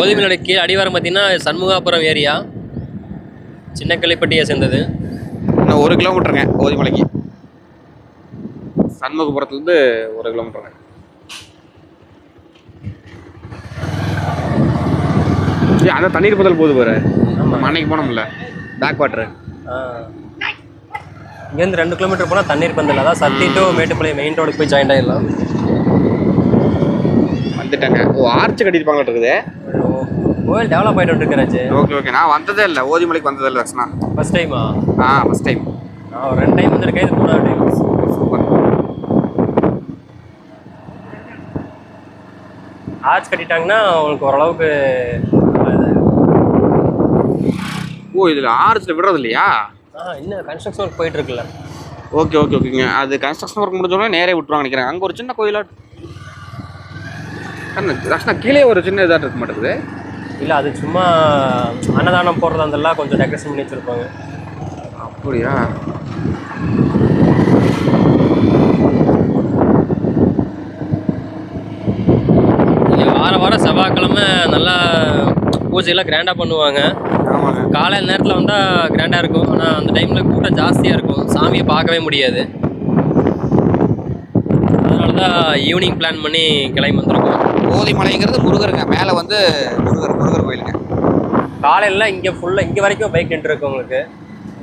ஓதிமலோட கீழே அடிவாரம் பார்த்தீங்கன்னா சண்முகாபுரம் ஏரியா. சின்ன கிளிப்பட்டியை சேர்ந்தது. இன்னும் ஒரு கிலோமீட்டருங்க ஓதிமலைக்கு சண்முகபுரத்துலேருந்து ஒரு கிலோமீட்டருங்க ஏய், அந்த தண்ணீர் பதல் போகுது பாரு. நம்ம அன்னைக்கு போனோம்ல பேக் வாட்டர் இங்கேருந்து ரெண்டு கிலோமீட்டர் போனால் தண்ணீர் பந்தல். அதான் சத்தி டு மேட்டுப்பாளையம் மெயின் ரோடுக்கு போய் ஜாயின் ஆகிடலாம் வந்துட்டாங்க. ஓ ஆர்ச் கட்டியிருப்பாங்களா இருக்குது. கோயில் டெவலப் ஆகிட்டு இருக்கிறாச்சு ஓகே ஓகே நான் வந்ததே இல்லை. ஓதிமலைக்கு வந்ததே இல்லை ரசனா ஃபர்ஸ்ட் டைமா ஆ? ஃபஸ்ட் டைம் நான் ரெண்டு டைம் வந்திருக்கேன் இது மூணாவது டைம் சூப்பர் ஆர்ச் கட்டிட்டாங்கன்னா உங்களுக்கு ஓரளவுக்கு ஓ இதில் ஆர்ச்சில் விடுறது இல்லையா? ஆ இன்னும் கன்ஸ்ட்ரக்ஷன் ஒர்க் போயிட்டு இருக்குல்ல. ஓகே ஓகே ஓகேங்க அது கன்ஸ்ட்ரக்ஷன் ஒர்க் முடிஞ்சோடனே நேரே விட்டுருவாங்க நினைக்கிறேன். அங்கே ஒரு சின்ன கோயிலா ரஷ்னா கீழே ஒரு சின்ன இதாக இருக்க மாட்டேங்குது. இல்லை அது சும்மா அன்னதானம் போடுறது அதெல்லாம் கொஞ்சம் டெக்கரேஷன் பண்ணி வச்சுருப்பாங்க. அப்படியா? வார வாரம் செவ்வாய்க்கிழமை நல்லா பூஜையெல்லாம் கிராண்டாக பண்ணுவாங்க. ஆமாங்க. காலையில் நேரத்தில் வந்தால் கிராண்டாக இருக்கும். ஆனால் அந்த டைமில் கூட்டம் ஜாஸ்தியாக இருக்கும். சாமியை பார்க்கவே முடியாது. அதனால தான் ஈவினிங் பிளான் பண்ணி கிளம்பி வந்திருக்கோம். ஓதிமலைங்கிறது முருகருங்க. மேலே வந்து முருகர் கோயிலுங்க காலையில் இங்கே ஃபுல்லாக இங்கே வரைக்கும் பைக் நின்று இருக்கு உங்களுக்கு.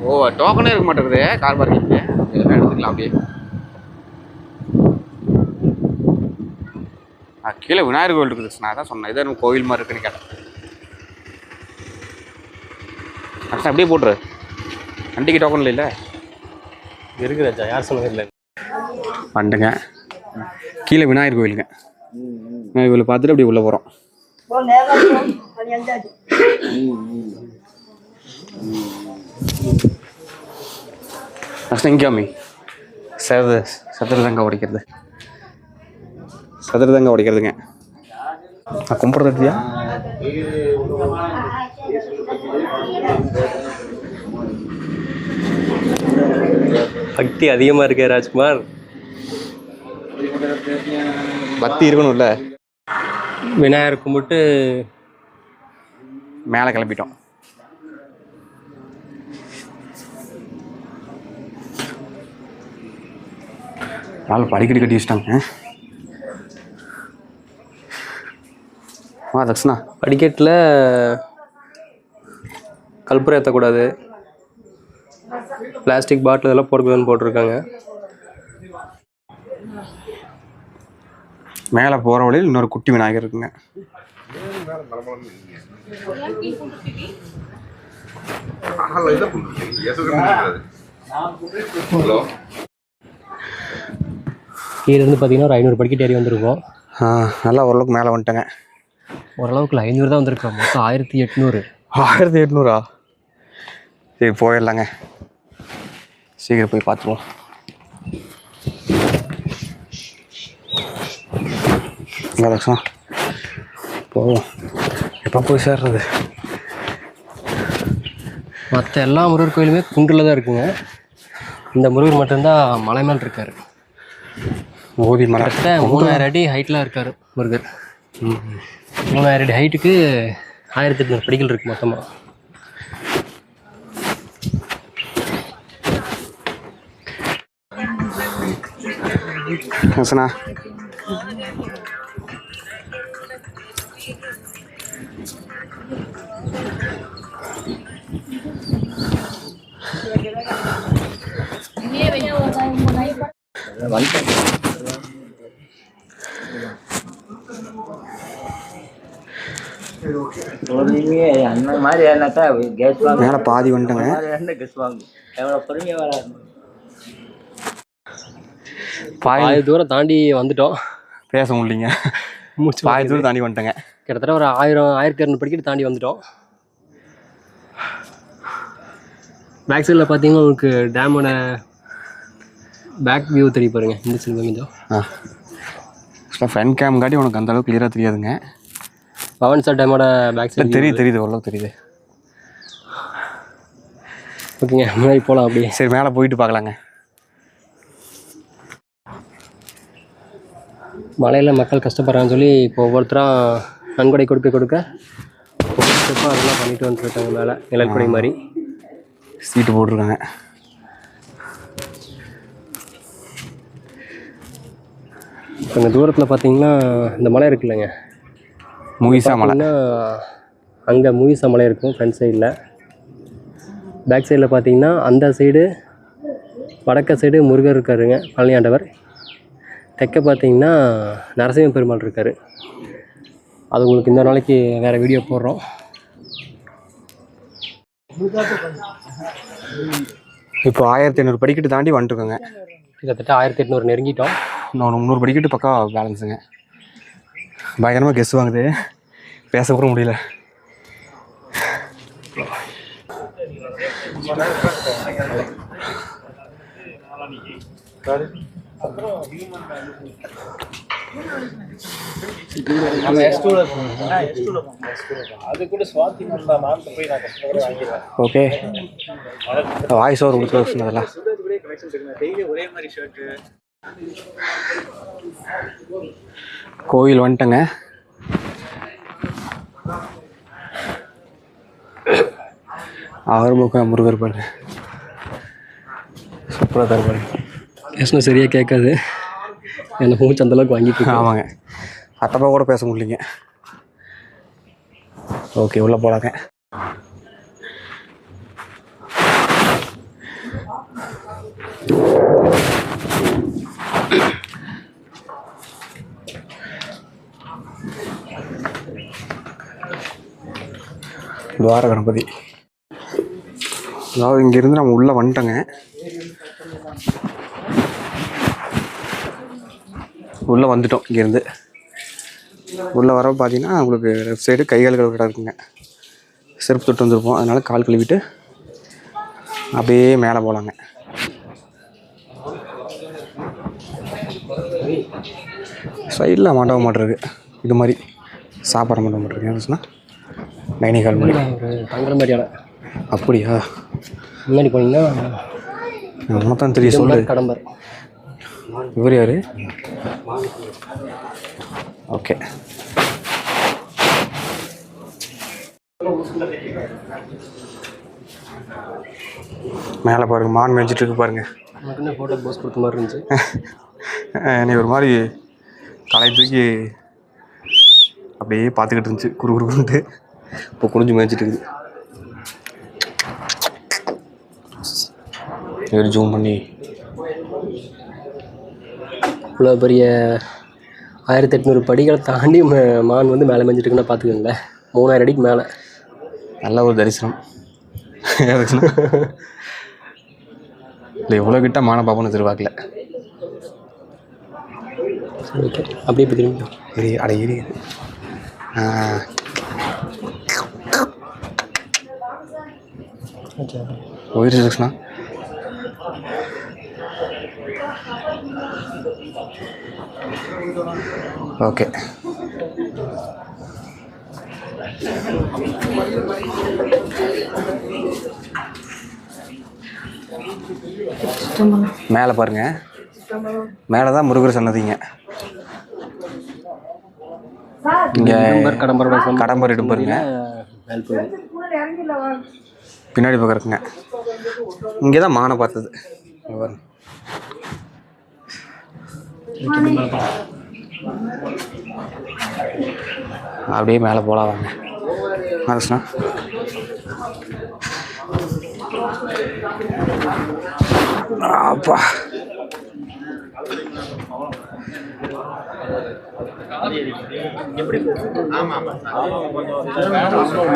ஓ டோக்கனே இருக்க மாட்டேங்குது கார் பார்க்கிங்க்கு இதெல்லாம் எடுத்துக்கலாம் அப்படியே. ஆ கீழே விநாயகர் கோயில் இருக்குது நான் தான் சொன்னேன். இதே நம்ம கோயில் மாதிரி இருக்குன்னு கேட்டேன். அச்சா அப்படியே போட்டுரு. வண்டிக்கு டோக்கன் இல்லை இருக்கு ராஜா. யார் சொன்னது இல்லை? வந்துங்க கீழே விநாயகர் கோயிலுங்க விநாயகர் கோயிலை பார்த்துட்டு அப்படியே உள்ளே போகிறோம் இங்காமி சது சதுரதங்க உடைக்கிறது சதுரதங்க உடைக்கிறதுங்க நான் கும்பிட்றது எடுத்தியா பக்தி அதிகமாக இருக்கே ராஜ்குமார் பக்தி இருக்கணும்ல விநாயகர் கும்பிட்டு மேலே கிளம்பிட்டோம். நாலு படிக்கடி கட்டி வச்சிட்டாங்க. வா தக்ஷனா. படிக்கட்டில் கற்பூரம் ஏற்றக்கூடாது பிளாஸ்டிக் பாட்டில் இதெல்லாம் போடக்கூடாதுன்னு போட்டிருக்காங்க. மேலே போகிற வழியில் இன்னொரு குட்டி விநாயகர் இருக்குங்க. கீழே இருந்து பார்த்தீங்கன்னா ஒரு ஐநூறு படிக்கட்டு ஏறி வந்திருக்கோம். ஆ நல்லா ஓரளவுக்கு மேலே வந்துட்டேங்க. ஓரளவுக்கு ஐநூறு தான் வந்திருக்கோம். மொத்தம் ஆயிரத்தி எட்நூறு. ஆயிரத்தி எட்நூறா? சரி போயிடலாங்க. சீக்கிரம் போய் பார்த்துருவோம் தக்ஷனா போவோம் எப்போ போய் சேர்றது? மற்ற எல்லா முருகர் கோயிலுமே குன்றில் தான் இருக்குங்க. இந்த முருகர் மட்டும்தான் மலை மேல் இருக்காரு. ஓதி மலை. கிட்டத்தட்ட மூணாயிரம் அடி ஹைட்டில் இருக்காரு முருகர். மூணாயிரம் அடி ஹைட்டுக்கு ஆயிரத்தி எட்நூறு படிகள் இருக்கு மொத்தமாக தக்ஷனா மேலே பாதி வந்துட்டேங்க. பாதி தூரம் தாண்டி வந்துட்டோம். பேச முடியலைங்க. மூச்சு பாதி தூரம் தாண்டி வந்துட்டேங்க. கிட்டத்தட்ட ஒரு ஆயிரம் ஆயிரத்தி இரநூறு படிக்கட்டு தாண்டி வந்துட்டோம். பேக் சைடில் பார்த்தீங்கன்னா உங்களுக்கு டேமோட பேக் வியூ தெரிய பாருங்க இந்த சைடு கொஞ்சம் ஆ. ஆக்சுவலாக ஃப்ரண்ட் கேம் காட்டி உனக்கு அந்த அளவுக்கு கிளியராக தெரியாதுங்க. பவன் சார் டேமோட பேக் சைடு தெரியுது தெரியுது. ஓரளவுக்கு தெரியுது. ஓகேங்க முன்னாடி போகலாம் அப்படியே. சரி மேலே போயிட்டு பார்க்கலாங்க. மலையில் மக்கள் கஷ்டப்படுறாங்கன்னு சொல்லி இப்போ ஒவ்வொருத்தராக நன்கொடை கொடுக்க கொடுக்க ஒவ்வொரு ஸ்டெப்பாக அதெல்லாம் பண்ணிட்டு வந்துருக்காங்க மேலே நிழற்படை மாதிரி. சீட்டு போட்டிருக்காங்க. இப்போ இந்த தூரத்தில் பார்த்தீங்கன்னா இந்த மலை இருக்குல்லங்க முகிசா மலை. அங்கே மூவிசா மலை இருக்கும் ஃப்ரண்ட் சைடில் பேக் சைடில் பார்த்தீங்கன்னா அந்த சைடு வடக்க சைடு முருகர் இருக்காருங்க பழனியாண்டவர் தெற்க பார்த்தீங்கன்னா நரசிம்ம பெருமாள் இருக்கார். அது உங்களுக்கு இந்த நாளைக்கு வேறு வீடியோ போடுறோம். இப்போ ஆயிரத்தி ஐநூறு படிக்கட்டு தாண்டி வந்துட்டுருக்கோங்க கிட்டத்தட்ட ஆயிரத்தி எட்நூறு நெருங்கிட்டோம். நான் முந்நூறு படிக்கட்டு பக்கா பேலன்ஸுங்க பயங்கரமாக கெஸ் வாங்குது. பேச கூட முடியல. ஓகே வாய்ஸ் ஓவர் உங்களுக்கு சொன்னதெல்லாம் கோயில் வந்துட்டேங்க. ஆறுமுக முருகர் பாருங்க. சூப்பராக தர பாருங்க. பேசினா சரியாக கேட்காது. என்ன மூச்சு அந்தளவுக்கு வாங்கிட்டு. ஆமாங்க. அத்தப்பா கூட பேச முடியலைங்க. ஓகே உள்ளே போலாங்க. துவார கணபதி அதாவது இங்கேருந்து நம்ம உள்ளே வந்துட்டோங்க. உள்ளே வந்துட்டோம் இங்கேருந்து. உள்ளே வர பார்த்தீங்கன்னா உங்களுக்கு லெஃப்ட் சைடு கை கால் கடை இருக்குங்க. செருப்பு தொட்டு வந்திருப்போம். அதனால கால் கழுவிட்டு அப்படியே மேலே போகலாங்க சைடில் மாட்டவ மாட்டம் இது மாதிரி சாப்பிட மாட்டோம் மாட்டம் சொன்னால் ஹால் மாதிரி ஒரு தங்குற மாதிரியான அப்படியா? முன்னாடி போனீங்கன்னா உனக்கு தான் தெரியும் சொல்லு கடம்பர். இவர் யாரு? ஓகே. மேலே பாருங்க மான் மேய்ச்சிட்டு இருக்கு பாருங்க. ஃபோட்டோ போஸ்ட் கொடுத்த மாதிரி இருந்துச்சு? நீ ஒரு மாதிரி தலை தூக்கி அப்படியே பார்த்துக்கிட்டு இருந்துச்சு குறு குறுன்ட்டு இப்போ குனிஞ்சு மேய்ச்சிட்டு இருக்குது ஜூம் பண்ணி. இவ்வளோ பெரிய ஆயிரத்தி எட்நூறு படிகளை தாண்டி மான் வந்து மேலே மேஞ்சிட்டுருக்குன்னா பார்த்துக்கோங்களேன் மூணாயிரம் அடிக்கு மேலே. நல்ல ஒரு தரிசனம். இல்லை எவ்வளோ கிட்ட மான பாப்போன்னு எதிர்பார்க்கல. ஓகே அப்படியே இப்போ திரும்பி போயிடுச்சு லக்ஷ்ணா ஓகே. மேலே பாருங்க. மேலே தான் முருகர் சன்னதிங்க. இங்கே கடம்பர் கடம்பர் இடும் பாருங்க. பின்னாடி பக்கம் இருக்குங்க. இங்கே தான் மானை பார்த்தது. அப்படியே மேலே போகலாம் வாங்க. கிருஷ்ணா அப்பா.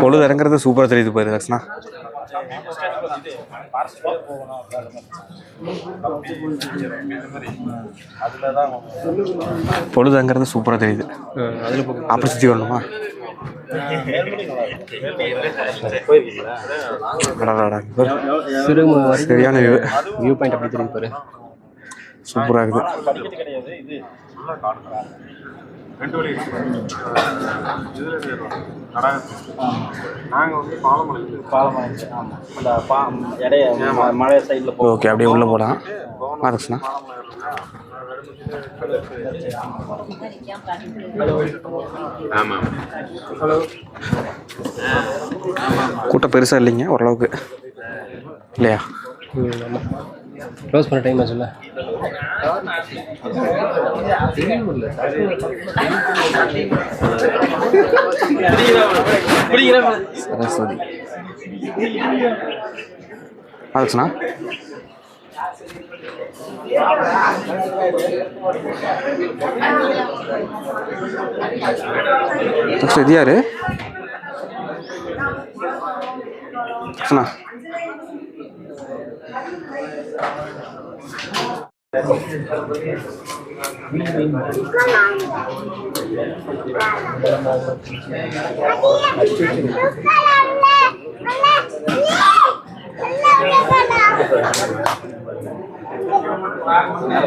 பொழுது இறங்குறது சூப்பராக தெரியுது பாரு லக்ஷ்ணா பொழுதுங்கிறது சூப்பராக தெரியுது. அப்படி சுற்றி வரணுமா? சரியான வியூ வியூ பாயிண்ட் அப்படி தெரியும் பாரு. சூப்பராக இருக்குது. இடைய மழை சைடில் ஓகே அப்படியே உள்ளே போகலாம் மகாலட்சுணா கூட்டம் பெருசாக இல்லைங்க ஓரளவுக்கு. இல்லையா? ஆமாம் க்ளோஸ் பண்ண டைம் ஆச்சுல்ல சரஸ்வதி. ஆச்சுண்ணா தக்ஷ இது யாரு? அண்ணா.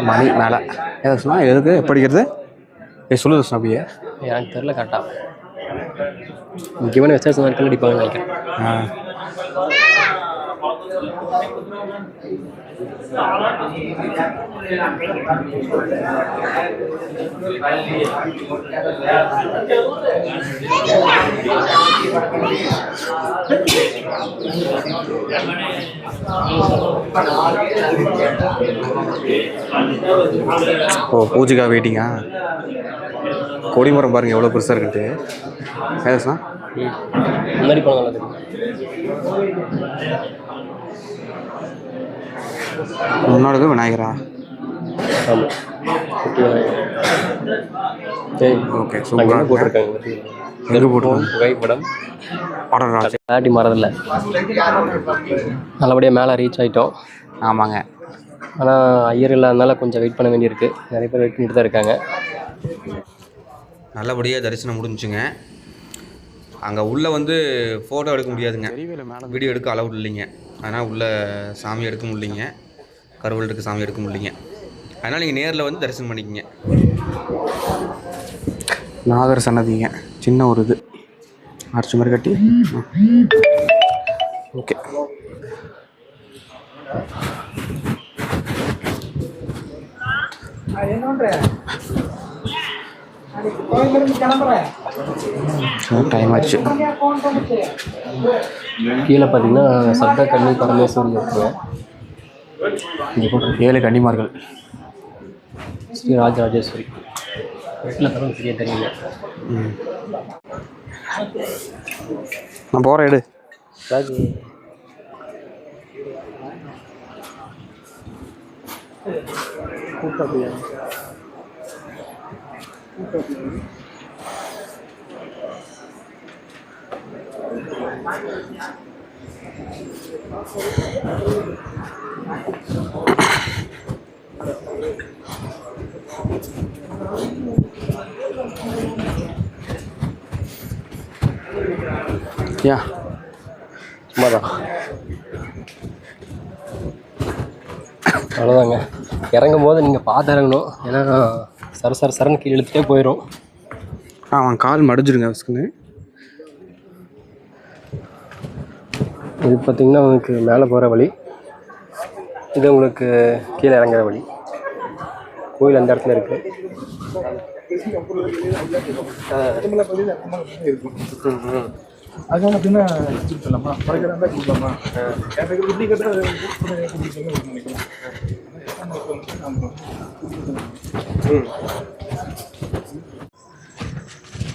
மணி மேலே. ஏதாச்சுண்ணா எதுக்கு? எப்படி படிக்கிறது ஏ சொல்லு தக்ஷண்ணா அப்படியே. எனக்கு தெரில கரெக்டாக முக்கியமான விசேஷம் நாட்கள் அடிப்பாங்கன்னு நினைக்கிறேன். ஓ பூஜைக்காக வெயிட்டிங்கா கொடிமரம் பாருங்க எவ்வளோ பெருசாக இருக்குன்ட்டு. சார் ம். முன்னாடி போனால் முன்னாடி விநாயகரா? ஓகே சூப்பராக போட்டிருக்காங்க? எங்கே போட்டுருக்கோம் புகைப்படம் ஆர்டர் தாட்டி மறதில்ல. நல்லபடியாக மேலே ரீச் ஆகிட்டோம் ஆமாங்க. ஆனால் ஐயர் இல்லாதனால கொஞ்சம் வெயிட் பண்ண வேண்டியிருக்கு. நிறைய பேர் வெயிட் பண்ணிட்டு தான் இருக்காங்க. நல்லபடியாக தரிசனம் முடிஞ்சுங்க அங்கே உள்ளே வந்து ஃபோட்டோ எடுக்க முடியாதுங்க. வீடியோ எடுக்க அலவுட் இல்லைங்க. அதனால் உள்ளே சாமி எடுக்க முடியலைங்க. கருவல் இருக்க சாமி எடுக்க முடியலைங்க. அதனால் நீங்கள் நேரில் வந்து தரிசனம் பண்ணிக்கங்க. நாகர் சன்னதிங்க சின்ன ஒரு இது. அரைச்சி மாதிரி கட்டி. ஓகே. டைம் ஆச்சு. கீழே பார்த்தீங்கன்னா சப்த கன்னி பரமேஸ்வரி இருக்குங்க. ஏழு கன்னிமார்கள். ஸ்ரீ ராஜராஜேஸ்வரி. வீட்டில் தரம் சரியாக தெரியல நான் போகிறேன் எடு. ராஜு. யா சும்மாதான் அவ்வளோதாங்க இறங்கும் போது நீங்கள் பார்த்து இறங்கணும். ஏன்னா சர சர சரன்னு கீழே இழுத்துட்டே போயிடும் ஆ அவன் கால் மடிஞ்சிடுங்க அவஸ்க்குன்னு இது பார்த்தீங்கன்னா உங்களுக்கு மேலே போகிற வழி. இது உங்களுக்கு கீழே இறங்குற வழி. கோயில் அந்த இடத்துல இருக்கு. அது பார்த்தீங்கன்னா இருந்தால் எனக்கு இப்படி கேட்டால்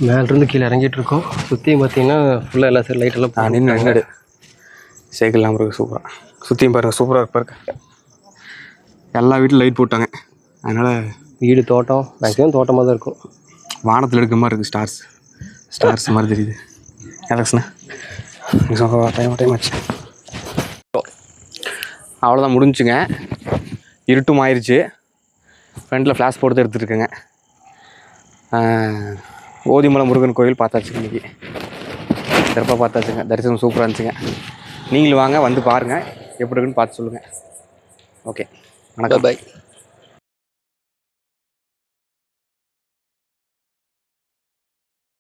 மேலேருந்து கீழே இறங்கிட்டு இருக்கோம். சுற்றியும் பார்த்தீங்கன்னா ஃபுல்லாக எல்லா சைடு லைட்டெல்லாம் நின்று சைக்கிள்லாம் இருக்கு சூப்பராக சுற்றியும் பாருங்க சூப்பராக இருக்கு பாருங்க. எல்லா வீட்டிலும் லைட் போட்டாங்க. அதனால் வீடு தோட்டம் மேக்ஸிமம் தோட்டமாக தான் இருக்கும். வானத்தில் எடுக்கிற மாதிரி இருக்குது ஸ்டார்ஸ் ஸ்டார்ஸ் மாதிரி தெரியுது. எலக்ஷனா டைம் டைம் ஆச்சு. அவ்வளோதான் முடிஞ்சுங்க இருட்டும் ஆயிடுச்சு ஃப்ரண்டில் ஃப்ளாஷ் போட்டு எடுத்துருக்கேங்க ஓதிமலை முருகன் கோயில் பார்த்தாச்சு இன்னைக்கு. சிறப்பாக பார்த்தாச்சுங்க. தரிசனம் சூப்பராக இருந்துச்சுங்க. நீங்களும் வாங்க வந்து பாருங்கள் எப்படி இருக்குன்னு பார்த்து சொல்லுங்கள் ஓகே வணக்கம். பாய்